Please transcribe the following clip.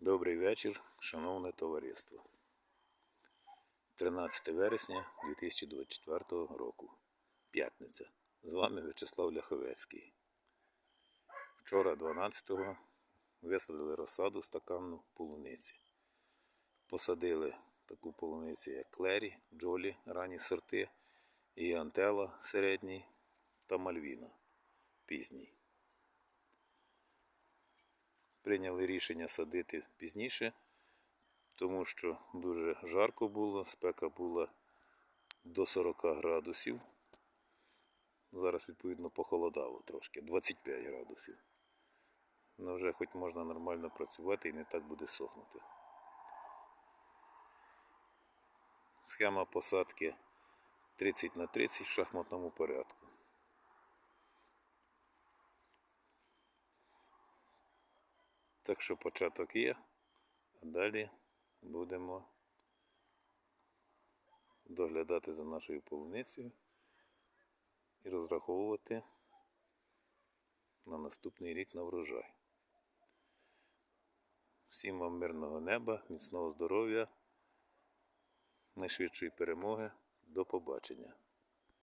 Добрий вечір, шановне товариство. 13 вересня 2024 року. П'ятниця. З вами В'ячеслав Ляховецький. Вчора 12-го висадили розсаду стаканну полуниці. Посадили таку полуницю, як Клері, Джолі, ранні сорти, і Антела середній та Мальвіна пізній. Прийняли рішення садити пізніше, тому що дуже жарко було, спека була до 40 градусів. Зараз, відповідно, похолодало трошки, 25 градусів. Ну вже хоч можна нормально працювати і не так буде сохнути. Схема посадки 30 на 30 в шахматному порядку. Так що початок є, а далі будемо доглядати за нашою полуницею і розраховувати на наступний рік на врожай. Всім вам мирного неба, міцного здоров'я, найшвидшої перемоги. До побачення.